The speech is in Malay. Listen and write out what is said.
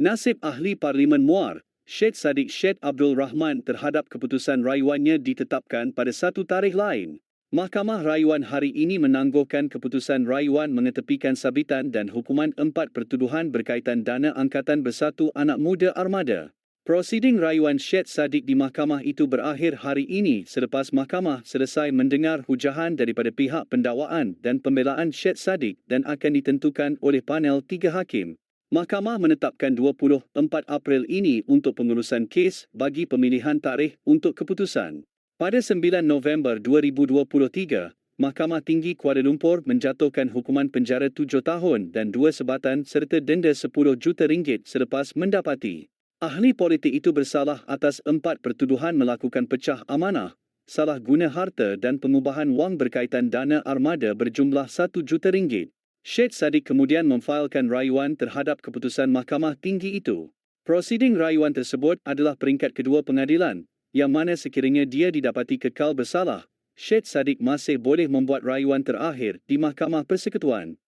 Nasib ahli Parlimen Muar, Syed Saddiq Syed Abdul Rahman terhadap keputusan rayuannya ditetapkan pada satu tarikh lain. Mahkamah Rayuan hari ini menangguhkan keputusan rayuan mengetepikan sabitan dan hukuman empat pertuduhan berkaitan dana Angkatan Bersatu Anak Muda Armada. Prosiding rayuan Syed Saddiq di mahkamah itu berakhir hari ini selepas mahkamah selesai mendengar hujahan daripada pihak pendakwaan dan pembelaan Syed Saddiq dan akan ditentukan oleh panel tiga hakim. Mahkamah menetapkan 24 April ini untuk pengurusan kes bagi pemilihan tarikh untuk keputusan. Pada 9 November 2023, Mahkamah Tinggi Kuala Lumpur menjatuhkan hukuman penjara 7 tahun dan dua sebatan serta denda 10 juta ringgit selepas mendapati ahli politik itu bersalah atas empat pertuduhan melakukan pecah amanah, salah guna harta dan pengubahan wang berkaitan dana armada berjumlah 1 juta ringgit. Syed Saddiq kemudian memfailkan rayuan terhadap keputusan Mahkamah Tinggi itu. Prosiding rayuan tersebut adalah peringkat kedua pengadilan yang mana sekiranya dia didapati kekal bersalah, Syed Saddiq masih boleh membuat rayuan terakhir di Mahkamah Persekutuan.